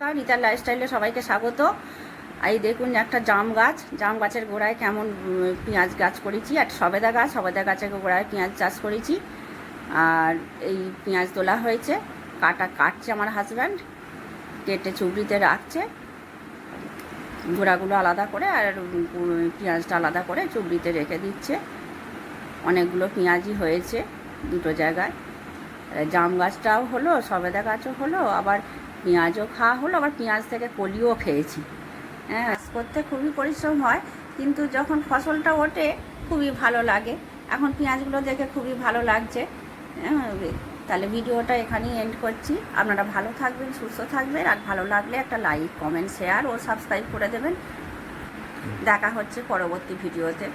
রিতার লাইফস্টাইলে সবাইকে স্বাগত। এই দেখুন একটা জাম গাছ। জাম গাছের গোড়ায় কেমন পেঁয়াজ গাছ করেছি। আর সবেদা গাছ, সবেদা গাছের গোড়ায় পেঁয়াজ চাষ করেছি। আর এই পেঁয়াজ তোলা হয়েছে। কাটা কাটছে আমার হাজব্যান্ড কেটে চুবড়িতে রাখছে। গোড়াগুলো আলাদা করে আর পেঁয়াজটা আলাদা করে চুবড়িতে রেখে দিচ্ছে। অনেকগুলো পেঁয়াজই হয়েছে দুটো জায়গায়। জাম গাছটাও হলো, সবেদা গাছও হলো, আবার পেঁয়াজও খাওয়া হলো আবার পেঁয়াজ থেকে কলিও খেয়েছি। হ্যাঁ করতে খুবই পরিশ্রম হয় কিন্তু যখন ফসলটা ওঠে খুবই ভালো লাগে। এখন পেঁয়াজগুলো দেখে খুবই ভালো লাগছে। হ্যাঁ, তাহলে ভিডিওটা এখানেই এন্ড করছি। আপনারা ভালো থাকবেন সুস্থ থাকবেন আর ভালো লাগলে একটা লাইক কমেন্ট শেয়ার ও সাবস্ক্রাইব করে দেবেন। দেখা হচ্ছে পরবর্তী ভিডিওতে।